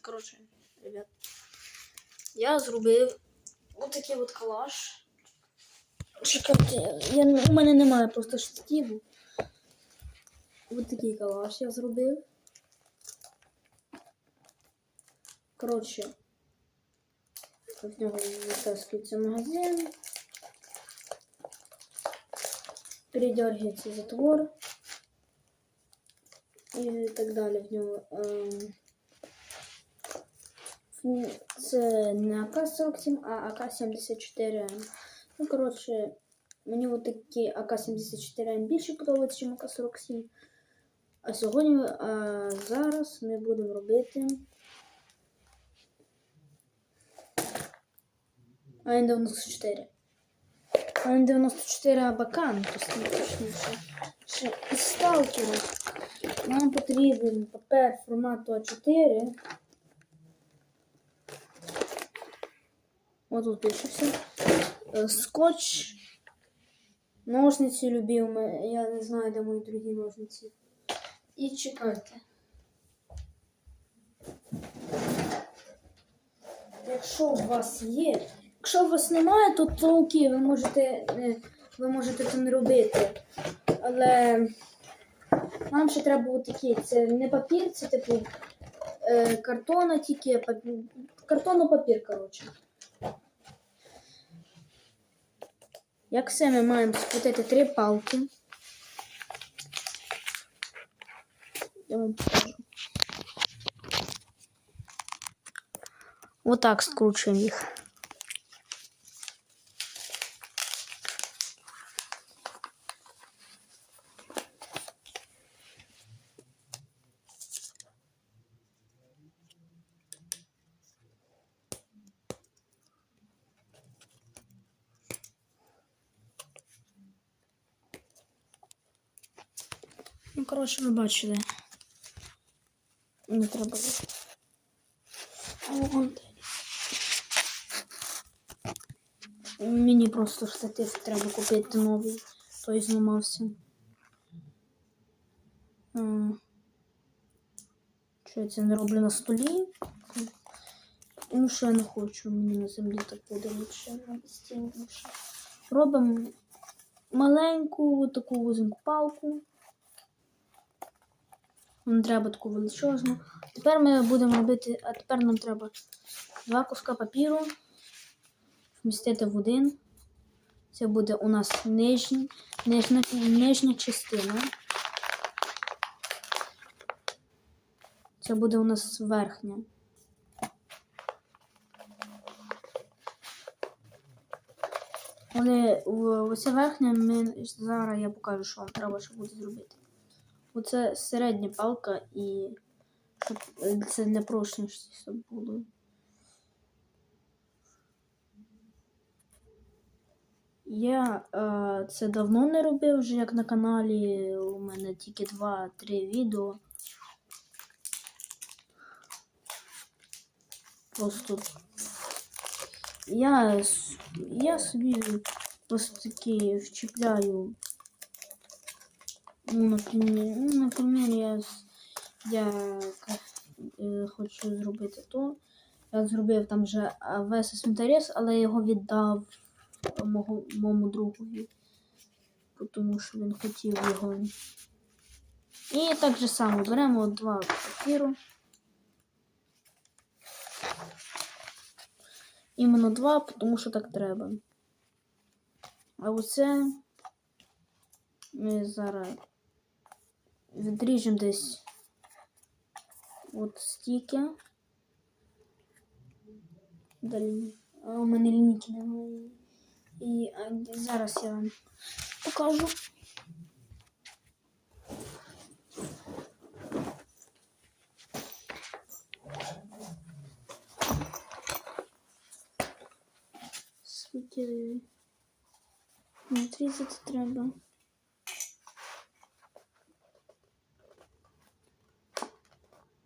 Коротше, ребят, я зробив отакий от калаш. Чекайте, я, у мене немає просто штативу. Ось такий калаш я зробив. Коротше, в нього витаскується магазин. Передергивается затвор. І так далі в нього. ем, Це не АК-47, а АК-74М. Ну, коротше, мені от такі АК-74М більше подобається, ніж АК-47. А сьогодні, а зараз ми будемо робити АН-94. АН-94 Абакан, точніше. Ще із сталкера. Нам потрібен папер формату А4. Ось тут пише все. Скотч. Ножниці любив. ме- Я не знаю, де мої другі ножниці. І чекайте. Якщо у вас є. Якщо у вас немає, то, то ви можете, е, ви можете це не робити. Але нам ще треба такі. Це не папір, це типу е, картона тільки. Картонно папір, коротше. Як все ми маємо скрутити три палки. Я вам покажу. Отак скручуємо їх. Ну, коротше, ви бачили. Не треба. Мені просто штатив треба купити новий. Той зламався. Що я це не роблю на столі? Тому що я не хочу, мені на землі так буде лучше. Робимо маленьку таку вузеньку палку. Нам треба таку величезну. Тепер ми будемо робити, а тепер нам треба два куска папіру вмістити в один. Це буде у нас нижній, нижня, нижня частина. Це буде у нас верхня. Але о- оця верхня ми зараз я покажу, що вам треба, що буде зробити. Оце середня палка і е, це для прочності щоб було. Я е, це давно не робив, вже як на каналі. У мене тільки 2-3 відео. Просто я, я собі просто таки вчіпляю. Ну, наприклад, ну, наприклад, я, я е, хочу зробити то. Я зробив там вже весь інтерес, але його віддав мого, моєму другові, тому що він хотів його. І так же само беремо два папіру. Іменно два, тому що так треба. А оце ми зараз відріжемо десь от стільки. Далі. А у мене лінійки немає. І а, зараз я вам покажу. Скільки відрізати треба.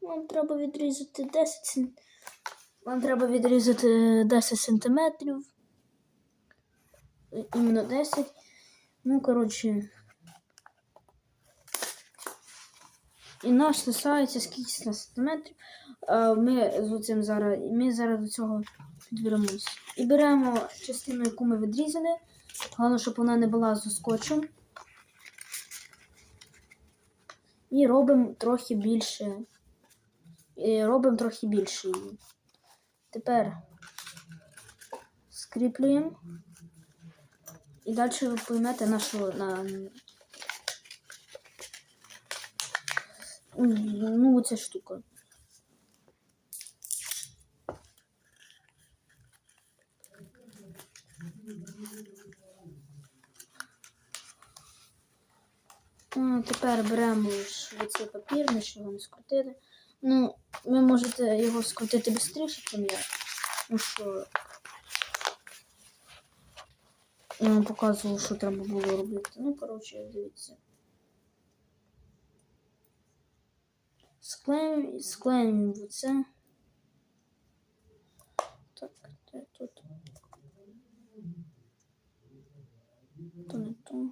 Вам треба відрізати 10 см. Вам треба відрізати 10 сантиметрів. Іменно 10. Ну, коротше. І наш лишається скільки сантиметрів. Ми з цим зараз, ми зараз до цього підберемось. І беремо частину, яку ми відрізали. Головне, щоб вона не була з скотчем. І робимо трохи більше. І робимо трохи більше її. Тепер скріплюємо. І далі ви поймете нашу на. Ну, ця штука. А, Тепер беремо ж оцей папір, ми ще його не скрутили. Ну, ви можете його скрутити швидше, ніж я. Ну що. Я вам показував, що треба було робити. Ну, коротше, дивіться. Склеїмо, склеїмо це. Так, де тут? То не то.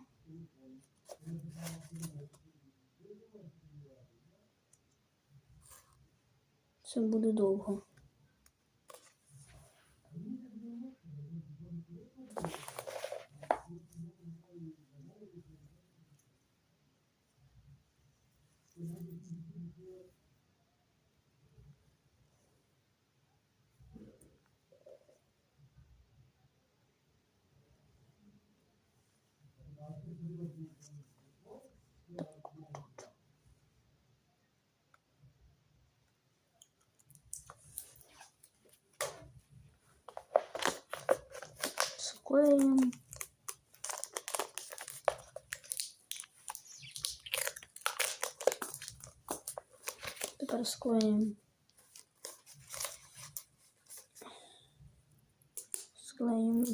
Це буде довго. Склеїмо. Тепер склеїмо. Склеїмо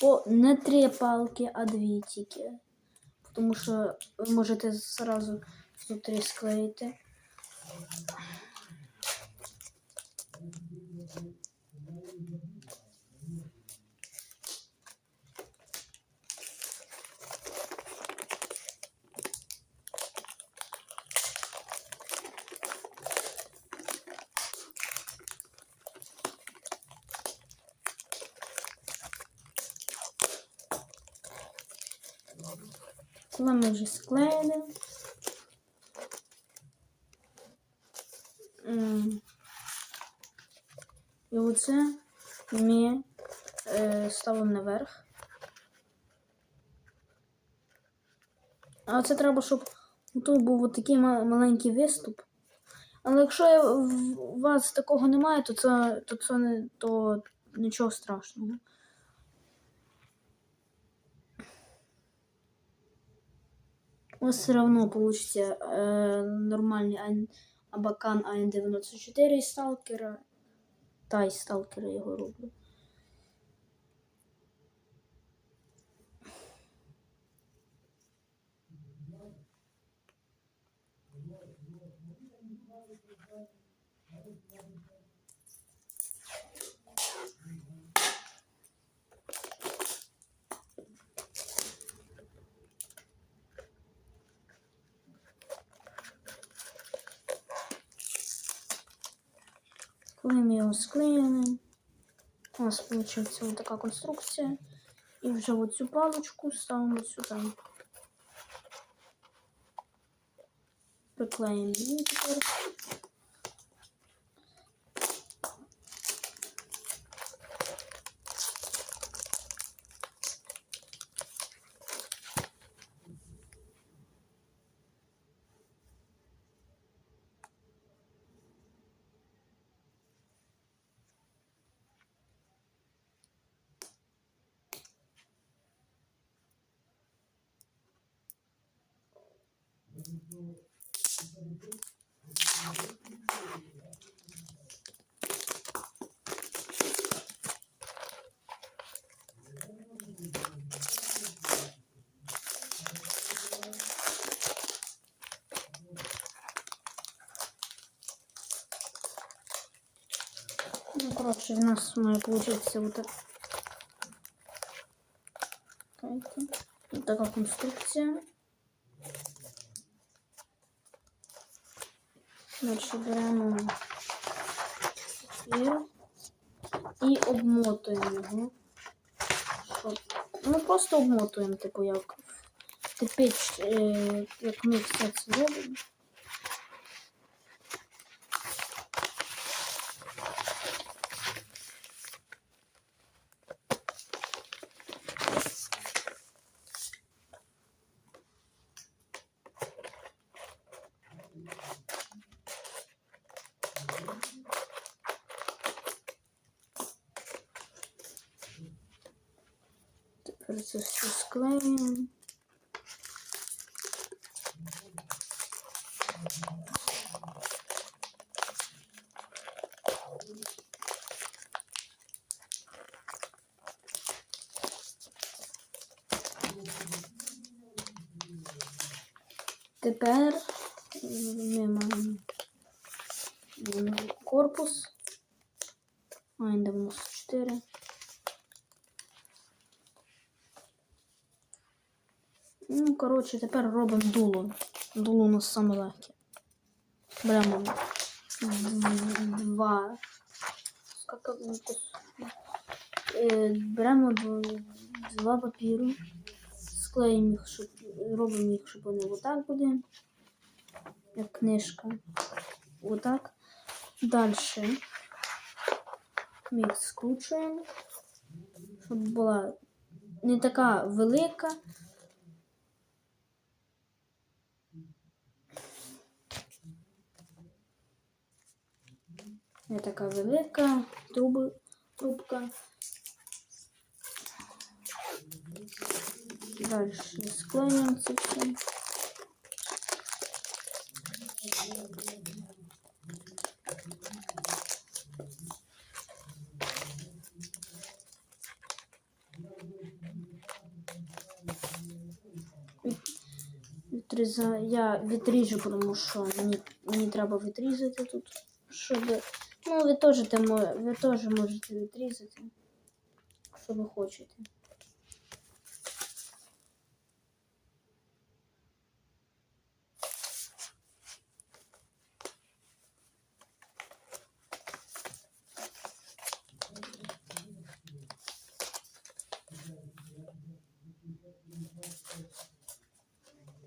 по не три палки, а дві тільки. Тому що ви можете зразу тут три склеїти. Коли ми вже склеїли. І оце ми е, ставимо наверх. А це треба, щоб тут був такий маленький виступ. Але якщо у вас такого немає, то це, то це не то нічого страшного. У вас все равно получится э, нормальный Абакан АН-94 із сталкера. Та із сталкера його роблю. Ми його склеїли, у нас вийшла ось така конструкція. І вже оцю палочку ставимо сюди. Приклеїмо її тепер. Ну, коротше, в нас має получитися вот так. Вот така конструкція. Дальше беремо папір і обмотуємо його. Щоб... Ну просто обмотуємо, типу, як тепер, як ми все це робимо. Тепер це все склеїмо. Тепер ми маємо корпус. Маємо 94. Ну, коротше, тепер робимо дуло. Дуло у нас саме легке. Беремо два. Е, Беремо два папіру, склеїмо їх, щоб робимо їх, щоб вони отак були, як книжка. Отак. Далі ми їх скручуємо, щоб була не така велика. Не така велика труби, трубка. Далі склеюємо це все. Я відріжу, тому що мені, мені треба відрізати тут, щоб. Ну, ви теж, ви теж можете відрізати, якщо ви хочете.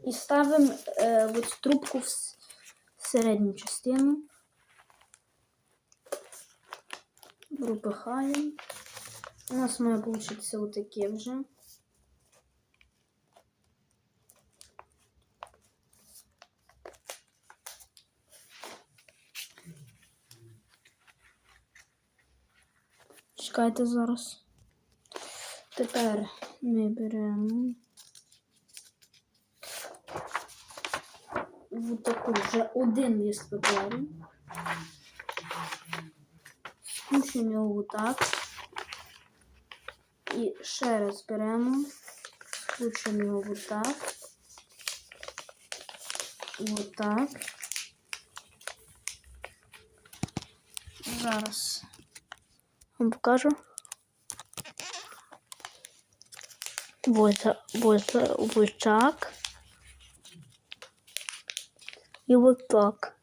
І ставимо е, от трубку в середню частину. Пропихаємо. У нас має получитися отаке вже. Чекайте зараз. Тепер ми беремо в таку вже один лист паперу. Скручуємо його отак. І ще раз беремо, скручуємо його отак. Отак. Зараз вам покажу. Ось, ось, ось так. І так.